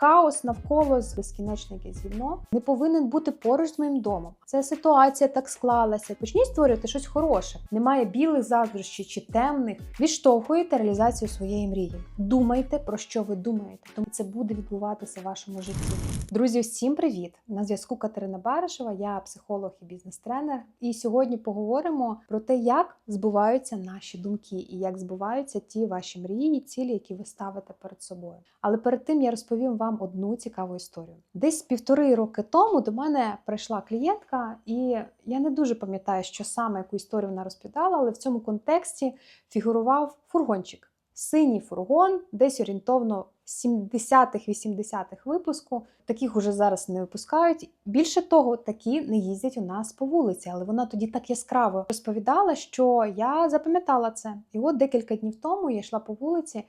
хаос навколо з безкінечне якесь не повинен бути поруч з моїм домом. Це ситуація так склалася. Почніть створювати щось хороше. Немає білих заздрощів чи темних. Відштовхуєте реалізацію своєї мрії. Думайте про що ви думаєте, тому це буде відбуватися в вашому житті. Друзі, всім привіт! На зв'язку Катерина Баришева, я психолог і бізнес-тренер. І сьогодні поговоримо про те, як збуваються наші думки і як збуваються ті ваші мрії, цілі, які ви ставите перед собою. Але перед тим я розповім вам одну цікаву історію. Десь півтори роки тому до мене прийшла клієнтка, і я не дуже пам'ятаю, що саме яку історію вона розповідала, але в цьому контексті фігурував фургончик. Синій фургон, десь орієнтовно 70-х, 80-х випуску. Таких уже зараз не випускають. Більше того, такі не їздять у нас по вулиці, але вона тоді так яскраво розповідала, що я запам'ятала це. І от декілька днів тому я йшла по вулиці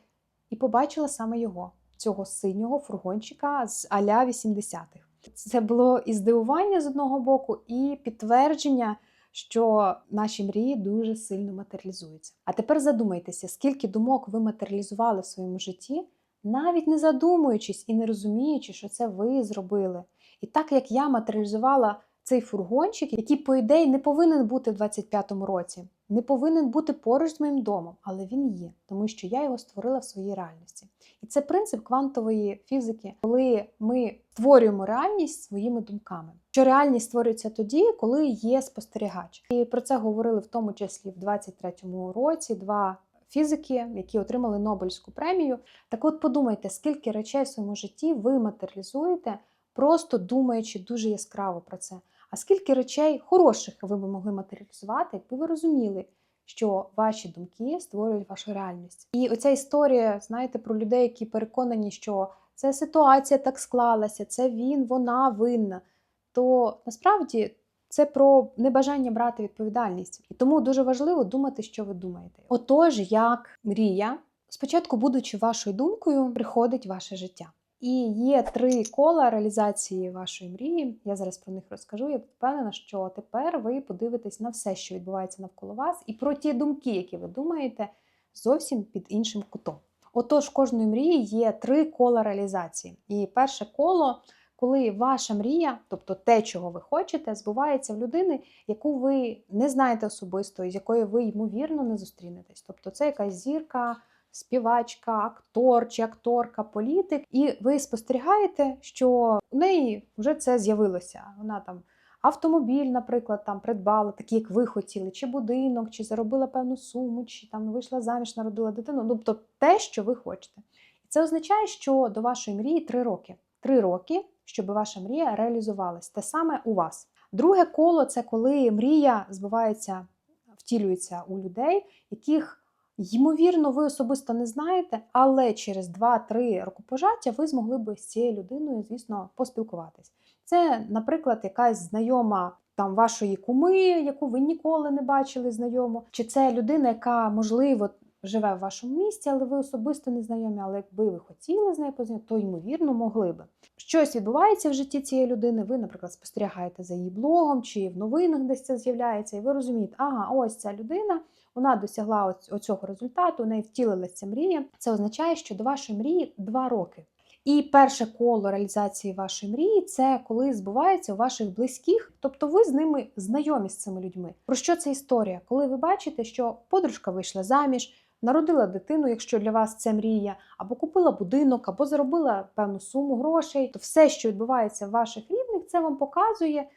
і побачила саме його, цього синього фургончика з аля 80-х. Це було і здивування з одного боку, і підтвердження. Що наші мрії дуже сильно матеріалізуються. А тепер задумайтеся, скільки думок ви матеріалізували в своєму житті, навіть не задумуючись і не розуміючи, що це ви зробили. І так як я матеріалізувала цей фургончик, який, по ідеї, не повинен бути в 25-му році, не повинен бути поруч з моїм домом, але він є, тому що я його створила в своїй реальності. І це принцип квантової фізики, коли ми створюємо реальність своїми думками. Що реальність створюється тоді, коли є спостерігач. І про це говорили в тому числі в 23-му році два фізики, які отримали Нобелівську премію. Так от подумайте, скільки речей в своєму житті ви матеріалізуєте, просто думаючи дуже яскраво про це. А скільки речей хороших ви б могли матеріалізувати, якби ви розуміли, що ваші думки створюють вашу реальність. І оця історія, знаєте, про людей, які переконані, що це ситуація так склалася, це він, вона винна. То насправді це про небажання брати відповідальність. І тому дуже важливо думати, що ви думаєте. Отож, як мрія, спочатку, будучи вашою думкою, приходить ваше життя. І є три кола реалізації вашої мрії. Я зараз про них розкажу. Я впевнена, що тепер ви подивитесь на все, що відбувається навколо вас, і про ті думки, які ви думаєте, зовсім під іншим кутом. Отож, кожної мрії є три кола реалізації. І перше коло, коли ваша мрія, тобто те, чого ви хочете, збувається в людини, яку ви не знаєте особисто, з якою ви ймовірно не зустрінетесь. Тобто, це якась зірка співачка, актор чи акторка, політик, і ви спостерігаєте, що у неї вже це з'явилося. Вона там автомобіль, наприклад, там придбала, такий, як ви хотіли, чи будинок, чи заробила певну суму, чи там вийшла заміж, народила дитину. Ну, тобто те, що ви хочете. І це означає, що до вашої мрії три роки. Три роки, щоб ваша мрія реалізувалась. Те саме у вас. Друге коло це коли мрія збивається, втілюється у людей, яких Ймовірно, ви особисто не знаєте, але через 2-3 рукопожаття ви змогли би з цією людиною, звісно, поспілкуватись. Це, наприклад, якась знайома там вашої куми, яку ви ніколи не бачили знайому, чи це людина, яка, можливо, живе в вашому місті, але ви особисто не знайомі, але якби ви хотіли з нею познайомитися, то ймовірно могли би. Щось відбувається в житті цієї людини. Ви, наприклад, спостерігаєте за її блогом, чи в новинах десь це з'являється, і ви розумієте, ага, ось ця людина. Вона досягла оцього результату, у неї втілилася мрія. Це означає, що до вашої мрії два роки. І перше коло реалізації вашої мрії це коли збувається у ваших близьких, тобто ви з ними знайомі з цими людьми. Про що це історія? Коли ви бачите, що подружка вийшла заміж, народила дитину, якщо для вас це мрія, або купила будинок, або заробила певну суму грошей, то все, що відбувається в ваших рідних, це вам показує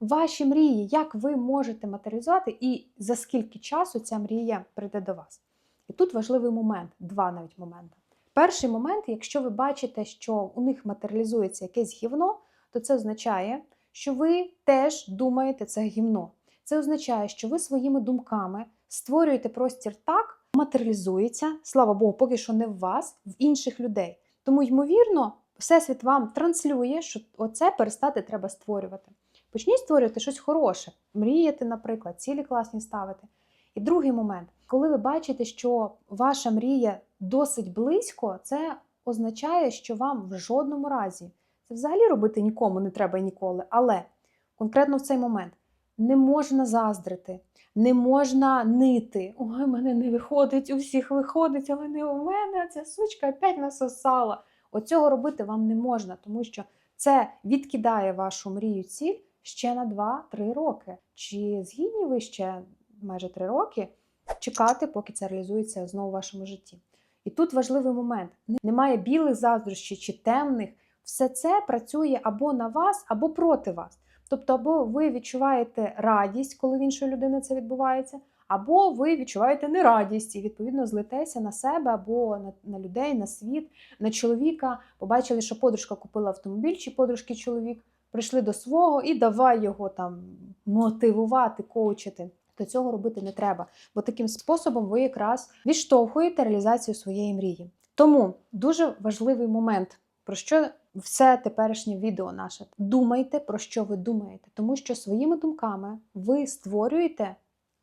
ваші мрії, як ви можете матеріалізувати і за скільки часу ця мрія прийде до вас. І тут важливий момент, два навіть моменти. Перший момент, якщо ви бачите, що у них матеріалізується якесь гівно, то це означає, що ви теж думаєте це гівно. Це означає, що ви своїми думками створюєте простір так, матеріалізується, слава Богу, поки що не в вас, в інших людей. Тому, ймовірно, Всесвіт вам транслює, що оце перестати треба створювати. Почніть створювати щось хороше, мріяти, наприклад, цілі класні ставити. І другий момент, коли ви бачите, що ваша мрія досить близько, це означає, що вам в жодному разі це взагалі робити нікому не треба ніколи. Але конкретно в цей момент не можна заздрити, не можна нити. Ой, мене не виходить, у всіх виходить, але не у мене ця сучка опять насосала. Оцього робити вам не можна, тому що це відкидає вашу мрію ціль ще на 2-3 роки. Чи згідні ви ще майже 3 роки чекати, поки це реалізується знову в вашому житті? І тут важливий момент: немає білих заздрощів чи темних. Все це працює або на вас, або проти вас. Тобто, або ви відчуваєте радість, коли в іншої людини це відбувається, або ви відчуваєте нерадість і відповідно злитеся на себе або на, на людей, на світ, на чоловіка. Побачили, що подружка купила автомобіль, чи подружки чоловік прийшли до свого і давай його там мотивувати, коучити. То цього робити не треба, бо таким способом ви якраз відштовхуєте реалізацію своєї мрії. Тому дуже важливий момент, про що все теперішнє відео наше. Думайте, про що ви думаєте, тому що своїми думками ви створюєте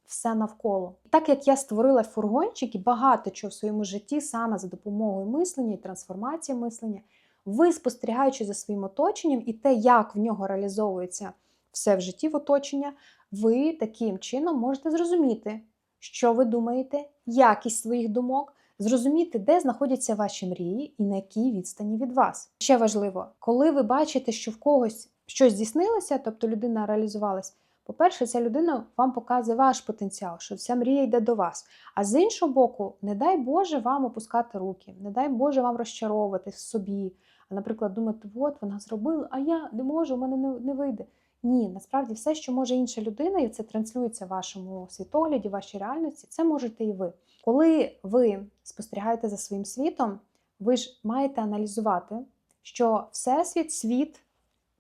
все навколо. Так як я створила фургончик і багато чого в своєму житті саме за допомогою мислення і трансформації мислення, ви спостерігаючи за своїм оточенням і те, як в нього реалізовується все в житті в оточення, ви таким чином можете зрозуміти, що ви думаєте, якість своїх думок, зрозуміти, де знаходяться ваші мрії і на якій відстані від вас. Ще важливо, коли ви бачите, що в когось щось здійснилося, тобто людина реалізувалась. По-перше, ця людина вам показує ваш потенціал, що вся мрія йде до вас. А з іншого боку, не дай Боже вам опускати руки, не дай Боже вам розчаровувати в собі. А, наприклад, думати, от вона зробила, а я не можу, у мене не, не вийде. Ні, насправді все, що може інша людина, і це транслюється в вашому світогляді, вашій реальності, це можете і ви. Коли ви спостерігаєте за своїм світом, ви ж маєте аналізувати, що всесвіт, світ,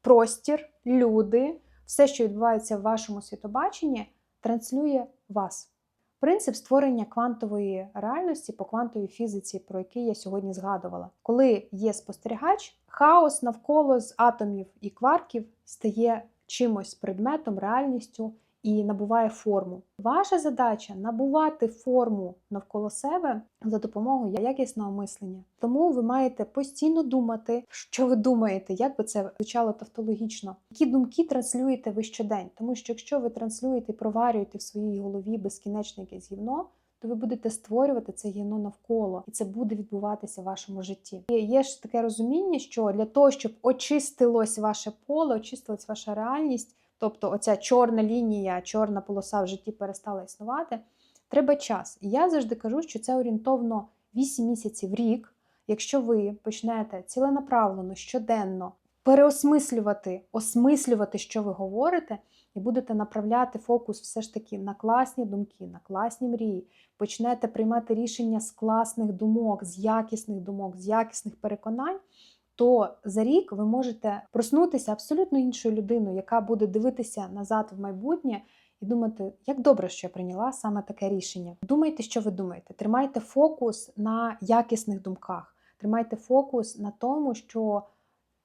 простір, люди, все, що відбувається в вашому світобаченні, транслює вас. Принцип створення квантової реальності по квантовій фізиці, про який я сьогодні згадувала. Коли є спостерігач, хаос навколо з атомів і кварків стає чимось предметом, реальністю і набуває форму. Ваша задача набувати форму навколо себе за допомогою якісного мислення. Тому ви маєте постійно думати, що ви думаєте, як би це звучало тавтологічно, які думки транслюєте ви щодень. Тому що якщо ви транслюєте і проварюєте в своїй голові безкінечне якесь гівно, то ви будете створювати це гівно навколо, і це буде відбуватися в вашому житті. І є ж таке розуміння, що для того, щоб очистилось ваше поле, очистилась ваша реальність, тобто оця чорна лінія, чорна полоса в житті перестала існувати, треба час. І я завжди кажу, що це орієнтовно 8 місяців рік, якщо ви почнете ціленаправлено, щоденно переосмислювати, осмислювати, що ви говорите, і будете направляти фокус все ж таки на класні думки, на класні мрії, почнете приймати рішення з класних думок, з якісних думок, з якісних переконань. То за рік ви можете проснутися абсолютно іншою людиною, яка буде дивитися назад в майбутнє і думати, як добре, що я прийняла саме таке рішення. Думайте, що ви думаєте. Тримайте фокус на якісних думках, тримайте фокус на тому, що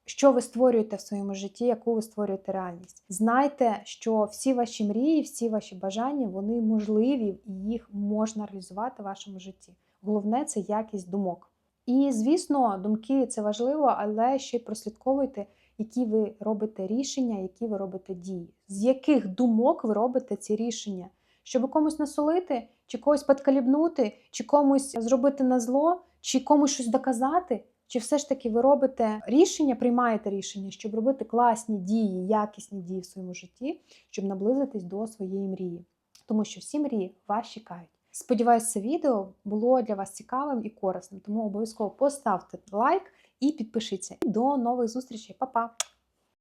що ви створюєте в своєму житті, яку ви створюєте реальність. Знайте, що всі ваші мрії, всі ваші бажання вони можливі і їх можна реалізувати в вашому житті. Головне це якість думок. І, звісно, думки це важливо, але ще й прослідковуйте, які ви робите рішення, які ви робите дії, з яких думок ви робите ці рішення, щоб комусь насолити, чи когось подкалібнути, чи комусь зробити на зло, чи комусь щось доказати. Чи все ж таки ви робите рішення, приймаєте рішення, щоб робити класні дії, якісні дії в своєму житті, щоб наблизитись до своєї мрії? Тому що всі мрії вас чекають. Сподіваюсь, це відео було для вас цікавим і корисним, тому обов'язково поставте лайк і підпишіться. До нових зустрічей, Па-па!